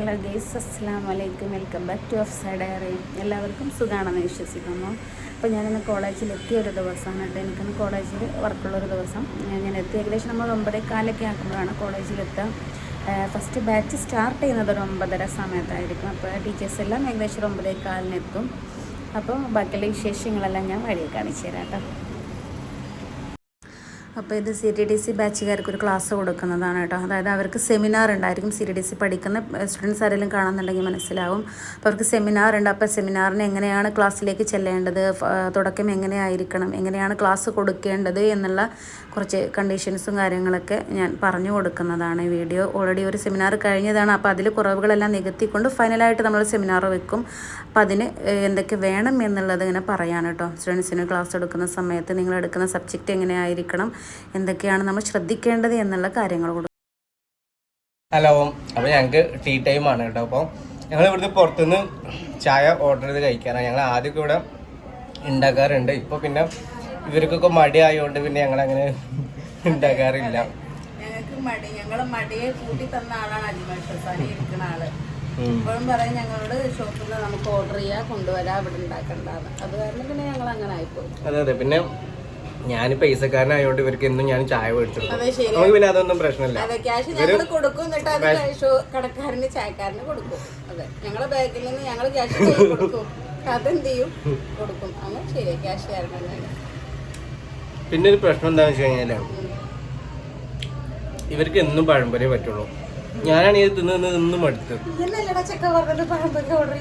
Hello guys അസ്സാം വലൈക്കും welcome back to off side diary. എല്ലാവർക്കും സുഖമാണെന്ന് വിശ്വസിക്കുന്നു. അപ്പോൾ ഞാനിന്ന് കോളേജിൽ എത്തിയ ഒരു ദിവസമാണ് കേട്ടോ. എനിക്കിന്ന് കോളേജിൽ വർക്കുള്ളൊരു ദിവസം. ഞാൻ- എത്തി ഏകദേശം നമ്മൾ ഒമ്പതേ കാലൊക്കെ ആക്കുമ്പോഴാണ് കോളേജിലെത്തുക ഫസ്റ്റ് ബാച്ച് സ്റ്റാർട്ട് ചെയ്യുന്നത് ഒരു ഒമ്പതര സമയത്തായിരിക്കും. അപ്പോൾ ടീച്ചേഴ്സ് എല്ലാം ഏകദേശം ഒരു ഒമ്പതേ കാലിനെത്തും അപ്പോൾ ബാക്കിയുള്ള വിശേഷങ്ങളെല്ലാം ഞാൻ വഴിയെ കാണിച്ചു തരാം കേട്ടോ. അപ്പോൾ ഇത് സി ടി ഡി സി ബാച്ചുകാർക്ക് ഒരു ക്ലാസ് കൊടുക്കുന്നതാണ് കേട്ടോ. അതായത് അവർക്ക് സെമിനാർ ഉണ്ടായിരിക്കും സി ടി ഡി സി പഠിക്കുന്ന സ്റ്റുഡൻസ് ആരെങ്കിലും കാണുന്നുണ്ടെങ്കിൽ മനസ്സിലാവും. അപ്പോൾ അവർക്ക് സെമിനാർ ഉണ്ട്. അപ്പോൾ സെമിനാറിന് എങ്ങനെയാണ് ക്ലാസ്സിലേക്ക് ചെല്ലേണ്ടത്? തുടക്കം എങ്ങനെയായിരിക്കണം? എങ്ങനെയാണ് ക്ലാസ് കൊടുക്കേണ്ടത്? എന്നുള്ള കുറച്ച് കണ്ടീഷൻസും കാര്യങ്ങളൊക്കെ ഞാൻ പറഞ്ഞു കൊടുക്കുന്നതാണ് ഈ വീഡിയോ ഓൾറെഡി ഒരു സെമിനാർ കഴിഞ്ഞതാണ്. അപ്പോൾ അതിൽ കുറവുകളെല്ലാം നികത്തിക്കൊണ്ട് ഫൈനലായിട്ട് നമ്മൾ സെമിനാർ വെക്കും. അപ്പോൾ അതിന് എന്തൊക്കെ വേണം എന്നുള്ളത് ഇങ്ങനെ പറയാൻ കേട്ടോ. സ്റ്റുഡൻസിന് ക്ലാസ് എടുക്കുന്ന സമയത്ത് നിങ്ങൾ എടുക്കുന്ന സബ്ജക്റ്റ് എങ്ങനെയായിരിക്കണം? എന്തൊക്കെയാണ് നമ്മൾ ശ്രദ്ധിക്കേണ്ടത് എന്നുള്ള കാര്യങ്ങൾ കൊടുക്കും. ഹലോ അപ്പോൾ ഞങ്ങൾക്ക് ടീ ടൈം ആണ് കേട്ടോ. അപ്പോൾ ഞങ്ങൾ ഇവിടുന്ന് പുറത്തുനിന്ന് ചായ ഓർഡർ ചെയ്ത് കഴിക്കാനാണ്. ഞങ്ങൾ ആദ്യമൊക്കെ ഇവിടെ ഉണ്ടാക്കാറുണ്ട് ഇപ്പോൾ പിന്നെ ഇവർക്കൊക്കെ മടി ആയതുകൊണ്ട് പിന്നെ ഞങ്ങൾ അങ്ങനെ ഉണ്ടാക്കാറില്ല ഞങ്ങൾക്ക് മടി. ഞങ്ങൾ മടിയെ കൂട്ടി തന്ന ആളാണ് അജിമേഷ് ഇരിക്കുന്ന ആൾ. ഇപ്പോഴും പറയും ഞങ്ങളോട് ഷോപ്പിൽ നിന്ന് നമുക്ക് ഓർഡർ ചെയ്യാ കൊണ്ടുവരാ ഇവിടെ ഉണ്ടാക്കണ്ടാന്ന് അത് കാരണം പിന്നെ ഞങ്ങൾ അങ്ങനെ ആയിപ്പോയി. അതെ അതെ. പിന്നെ ഞാൻ പൈസക്കാരനായതുകൊണ്ട് ഇവർക്ക് എന്നും ഞാൻ ചായ മേടിച്ചു നമുക്ക് പിന്നെ അതൊന്നും പ്രശ്നമില്ല. ക്യാഷ് ഞങ്ങൾ കൊടുക്കും എന്നിട്ട് അത് ഷോ കടക്കാരന് ചായക്കാരന് കൊടുക്കും. അതെ ഞങ്ങളെ ബാഗിൽ നിന്ന് ഞങ്ങൾ ക്യാഷ് കൊടുക്കും. അതെന്ത് ചെയ്യും? കൊടുക്കും. അങ്ങനെ ശരി ക്യാഷ് പിന്നെ ഒരു പ്രശ്നം എന്താണെന്ന് വെച്ച് കഴിഞ്ഞാൽ ഇവർക്ക് എന്നും പഴംപൊരി പറ്റുള്ളൂ. ഞാനാണ് ഇത് തിന്ന് തിന്ന് തിന്നും മടുത്ത്. ചെക്ക പറഞ്ഞത് പഴംപൊരി ഓർഡർ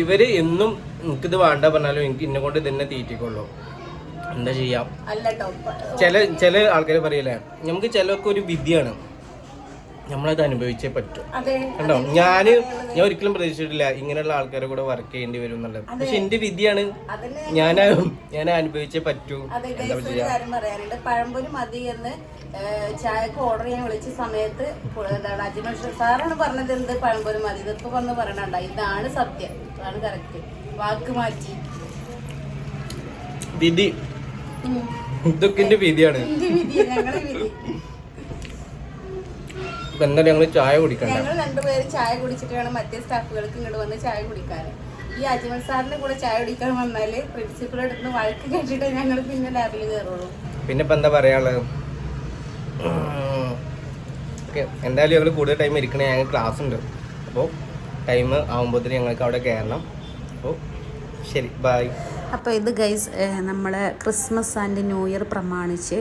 ഇവർ എന്നും എനിക്കിത് വേണ്ട പറഞ്ഞാലും എനിക്ക് ഇന്നെ കൊണ്ട് തന്നെ തീറ്റിക്കൊള്ളൂ. എന്താ ചെയ്യാം? ചില ചില ആൾക്കാർ പറയല്ലേ നമുക്ക് ചിലർക്ക് ഒരു വിദ്യയാണ് നമ്മളത് അനുഭവിച്ചേ പറ്റൂ. കണ്ടോ? ഞാൻ ഞാൻ ഒരിക്കലും പ്രതീക്ഷിച്ചിട്ടില്ല ഇങ്ങനെയുള്ള ആൾക്കാരെ കൂടെ വർക്ക് ചെയ്യേണ്ടി വരും എന്നുള്ളത് പക്ഷെ എന്റെ വിധിയാണ്. ഞാൻ ഞാൻ അനുഭവിച്ചേ പറ്റൂ. എന്താ പറയാനുണ്ട്. പഴംപൊരി മതി എന്ന് ചായക്ക് ഓർഡർ ചെയ്യാൻ വിളിച്ച സമയത്ത് എന്താണ് അജിമൽ സാറാണ് പറഞ്ഞത് എന്ത്? പഴംപൊരി മതി. ഇതൊക്കെ വന്ന് പറയണണ്ട ഇതാണ് സത്യം. ഇതാണ് കറക്റ്റ് വാക്ക് മാറ്റി. വിധി. ഇതൊക്കെ എന്റെ വിധിയാണ് ഇപ്പൊ എന്തായാലും ഞങ്ങൾ ചായ കുടിക്കണ്ട. ഞങ്ങൾ രണ്ടുപേരും ചായ കുടിച്ചിട്ട് വേണം മറ്റേ സ്റ്റാഫുകൾക്ക് ഇങ്ങോട്ട് വന്ന് ചായ കുടിക്കാൻ ഈ അജ്മൽ സാറിന്റെ കൂടെ ചായ കുടിക്കാൻ വന്നാൽ പ്രിൻസിപ്പളുടെ അടുത്ത് വഴക്ക് കേട്ടിട്ട് ഞങ്ങൾ പിന്നെ ലാബിൽ കയറുള്ളൂ പിന്നെ ഇപ്പൊ എന്താ പറയാനുള്ളത് എന്തായാലും ഞങ്ങൾ കൂടുതൽ ടൈം ഇരിക്കണേ. ഞങ്ങൾ ക്ലാസ് ഉണ്ട്. അപ്പോൾ ടൈം ആകുമ്പോഴത്തേന് ഞങ്ങൾക്ക് അവിടെ കയറണം അപ്പോൾ ശരി ബൈ അപ്പോൾ ഇത് ഗൈസ് നമ്മൾ ക്രിസ്മസ് ആൻഡ് ന്യൂ ഇയർ പ്രമാണിച്ച്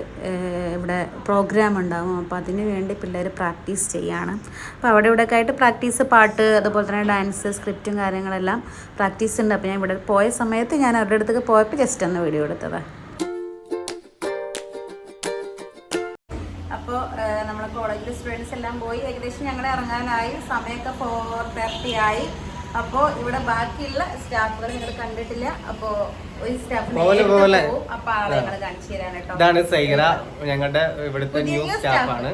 ഇവിടെ പ്രോഗ്രാം ഉണ്ടാകും അപ്പോൾ അതിന് വേണ്ടി പിള്ളേർ പ്രാക്ടീസ് ചെയ്യാണ്. അപ്പോൾ അവിടെ ഇവിടെ ഒക്കെ ആയിട്ട് പ്രാക്ടീസ് പാട്ട് അതുപോലെ തന്നെ ഡാൻസ് സ്ക്രിപ്റ്റും കാര്യങ്ങളെല്ലാം പ്രാക്ടീസ് ഉണ്ട്. അപ്പോൾ ഞാൻ ഇവിടെ പോയ സമയത്ത് ഞാൻ അവരുടെ അടുത്തേക്ക് പോയപ്പോൾ ജസ്റ്റ് ഒന്ന് വീഡിയോ എടുത്തത്. അപ്പോൾ നമ്മളെ കോളേജിലെ സ്റ്റുഡൻസ് എല്ലാം പോയി. ഏകദേശം ഞങ്ങൾ ഇറങ്ങാനായി. സമയമൊക്കെ ഫോർ തേർട്ടി ആയി. അപ്പോൾ ഇവിടെ ബാക്കിയുള്ള സ്റ്റാഫുകൾ നിങ്ങൾ കണ്ടിട്ടില്ല. അപ്പോ ഒരു സ്റ്റാഫ് പോലെ പോലെ. ആളെ കാണിച്ചു തരാൻ കേട്ടോ. ഇതാണ് സൈറ ഞങ്ങളുടെ ഇവിടുത്തെ ന്യൂ. സ്റ്റാഫാണ്.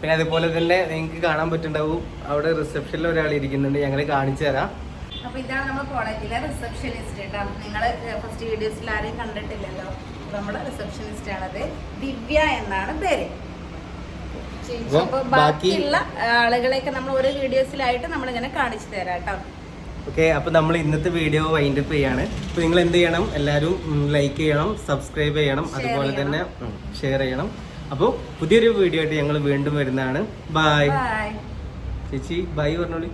പിന്നെ അതുപോലെ തന്നെ നിങ്ങൾക്ക് കാണാൻ പറ്റുന്നുണ്ടാവും. അവിടെ റിസപ്ഷനിൽ ഒരാൾ ഇരിക്കുന്നുണ്ട് ഞങ്ങൾ കാണിച്ചു തരാം. അപ്പൊ ഇതാണ് നമ്മുടെ കോളേജിലെ റിസപ്ഷനിസ്റ്റ് കേട്ടോ. നിങ്ങൾ ഫസ്റ്റ് വീഡിയോസിൽ ആരെയും കണ്ടിട്ടില്ലല്ലോ? നമ്മുടെ റിസപ്ഷനിസ്റ്റ് ആണത് ദിവ്യ എന്നാണ് പേര്. ബാക്കി- ബാക്കിയുള്ള ആളുകളെയൊക്കെ നമ്മൾ ഓരോ വീഡിയോസിലായിട്ട് നമ്മളിങ്ങനെ കാണിച്ചു തരാം കേട്ടോ. ഓക്കെ അപ്പോൾ നമ്മൾ ഇന്നത്തെ വീഡിയോ വൈൻഡ് അപ്പ് ചെയ്യാണ്. അപ്പോൾ നിങ്ങൾ എന്ത് ചെയ്യണം? എല്ലാവരും ലൈക്ക് ചെയ്യണം സബ്സ്ക്രൈബ് ചെയ്യണം അതുപോലെ തന്നെ ഷെയർ ചെയ്യണം. അപ്പോൾ പുതിയൊരു വീഡിയോ ആയിട്ട് ഞങ്ങൾ വീണ്ടും വരുന്നതാണ്. ബൈ ചേച്ചി ബൈ പറഞ്ഞോളി.